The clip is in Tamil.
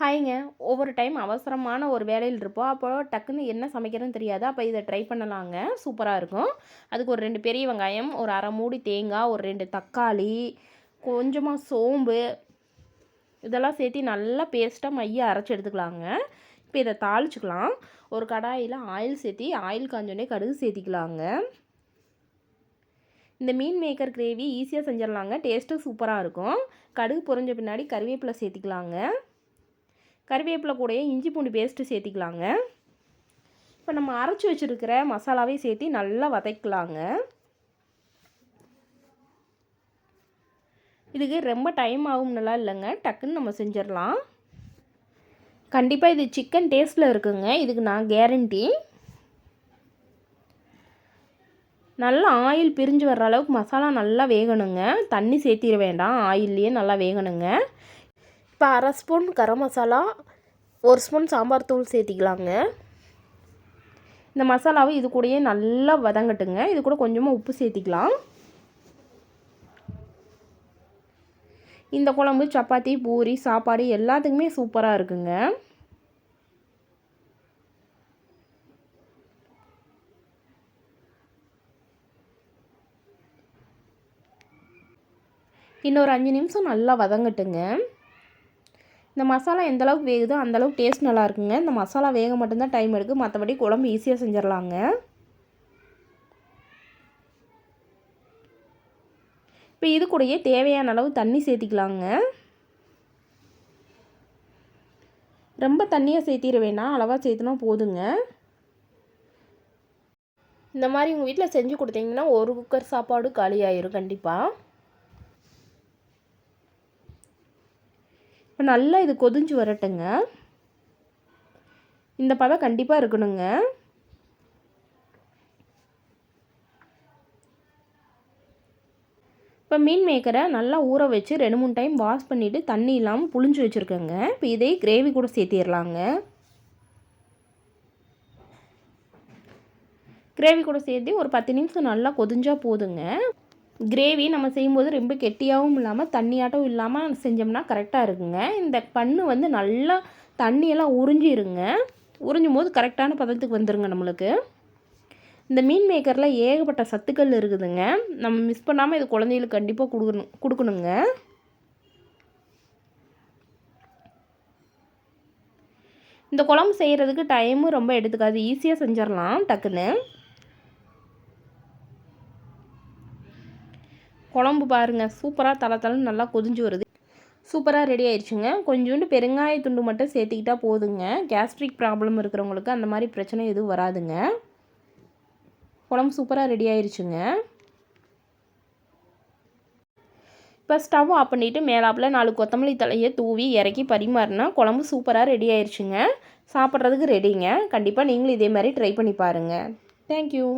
ஹாய்ங்க. ஒவ்வொரு டைம் அவசரமான ஒரு வேலையில் இருப்போம். அப்போ டக்குன்னு என்ன சமைக்கிறதுன்னு தெரியாது. அப்போ இதை ட்ரை பண்ணலாங்க. சூப்பராக இருக்கும். அதுக்கு ஒரு ரெண்டு பெரிய வெங்காயம் ஒரு அரை மூடி தேங்காய் ஒரு ரெண்டு தக்காளி கொஞ்சமாக சோம்பு இதெல்லாம் சேர்த்து நல்லா பேஸ்ட்டாக மைய அரைச்சி எடுத்துக்கலாங்க. இப்போ இதை தாளிச்சுக்கலாம். ஒரு கடாயில் ஆயில் சேர்த்தி ஆயில் காஞ்சோடனே கடுகு சேர்த்திக்கலாங்க. இந்த மீன் மேக்கர் கிரேவி ஈஸியாக செஞ்சிடலாங்க. டேஸ்ட்டும் சூப்பராக இருக்கும். கடுகு பொறிஞ்ச பின்னாடி கருவேப்பிலை சேர்த்திக்கலாங்க. கருவேப்பிலை கூடயே இஞ்சி பூண்டு பேஸ்ட்டு சேர்த்திக்கலாங்க. இப்போ நம்ம அரைச்சி வச்சுருக்கிற மசாலாவே சேர்த்து நல்லா வதக்கலாங்க. இதுக்கு ரொம்ப டைம் ஆகும்னுலாம் இல்லைங்க. டக்குன்னு நம்ம செஞ்சிடலாம். கண்டிப்பாக இது சிக்கன் டேஸ்ட்டில் இருக்குங்க. இதுக்கு நான் கேரண்டி நல்லா ஆயில் பிரிஞ்சு வர்ற அளவுக்கு மசாலா நல்லா வேகணுங்க. தண்ணி சேர்த்திட வேண்டாம். ஆயில்லையே நல்லா வேகணுங்க. இப்போ அரை ஸ்பூன் கரம் மசாலா ஒரு ஸ்பூன் சாம்பார் தூள் சேர்த்திக்கலாங்க. இந்த மசாலாவை இது கூடயே நல்லா வதங்கட்டுங்க. இது கூட கொஞ்சமாக உப்பு சேர்த்திக்கலாம். இந்த குழம்பு சப்பாத்தி பூரி சாப்பாடு எல்லாத்துக்குமே சூப்பராக இருக்குங்க. இன்னொரு அஞ்சு நிமிஷம் நல்லா வதங்கட்டுங்க. இந்த மசாலா எந்த அளவுக்கு வேகுதோ அந்தளவுக்கு டேஸ்ட் நல்லா இருக்குங்க. இந்த மசாலா வேக மட்டும்தான் டைம் எடுக்கும் மற்றபடி குழம்பு ஈஸியாக செஞ்சிடலாங்க இப்போ இது கூடயே தேவையான அளவு தண்ணி சேர்த்திக்கலாங்க. ரொம்ப தண்ணியாக சேர்த்திட வேணாம். அளவாக சேர்த்துனா போதுங்க. இந்த மாதிரி உங்கள் வீட்டில் செஞ்சு கொடுத்தீங்கன்னா ஒரு குக்கர் சாப்பாடு காலி ஆயிரும் கண்டிப்பாக இப்போ நல்லா இது கொதிஞ்சு வரட்டுங்க. இந்த பதம் கண்டிப்பாக இருக்கணுங்க. இப்போ மீன் மேக்கரை நல்லா ஊற வச்சு ரெண்டு மூணு டைம் வாஷ் பண்ணிவிட்டு தண்ணி இல்லாமல் புளிஞ்சு வச்சுருக்கேங்க. இப்போ இதே கிரேவி கூட சேர்த்திடலாங்க. கிரேவி கூட சேர்த்து ஒரு பத்து நிமிஷம் நல்லா கொதிஞ்சால் போதுங்க. கிரேவி நம்ம செய்யும்போது ரொம்ப கெட்டியாகவும் இல்லாமல் தண்ணியாட்டம் இல்லாமல் செஞ்சோம்னா கரெக்டாக இருக்குங்க. இந்த பண்ணு வந்து நல்லா தண்ணியெல்லாம் உறிஞ்சிருங்க. உறிஞ்சும் போது கரெக்டான பதத்துக்கு வந்துருங்க நம்மளுக்கு. இந்த மீன் மேக்கரில் ஏகப்பட்ட சத்துக்கள் இருக்குதுங்க. நம்ம மிஸ் பண்ணாமல் இது குழந்தைகளுக்கு கண்டிப்பாக கொடுக்கணும் கொடுக்கணுங்க. இந்த குழம்பு செய்கிறதுக்கு டைமும் ரொம்ப எடுத்துக்காது. ஈஸியாக செஞ்சிடலாம் டக்குன்னு. குழம்பு பாருங்கள் சூப்பராக தலை தலைன்னு நல்லா கொதிஞ்சு வருது. சூப்பராக ரெடி ஆயிடுச்சுங்க கொஞ்சோண்டு பெருங்காய துண்டு மட்டும் சேர்த்துக்கிட்டா போதுங்க. கேஸ்ட்ரிக் ப்ராப்ளம் இருக்கிறவங்களுக்கு அந்த மாதிரி பிரச்சனை எதுவும் வராதுங்க. குழம்பு சூப்பராக ரெடி ஆயிடுச்சுங்க இப்போ ஸ்டவ் ஆஃப் பண்ணிவிட்டு மேலாப்பில் நாலு கொத்தமல்லி தலையை தூவி இறக்கி பரிமாறினா குழம்பு சூப்பராக ரெடி ஆயிடுச்சுங்க சாப்பிட்றதுக்கு ரெடிங்க கண்டிப்பாக நீங்களும் இதே மாதிரி ட்ரை பண்ணி பாருங்கள் தேங்க்யூ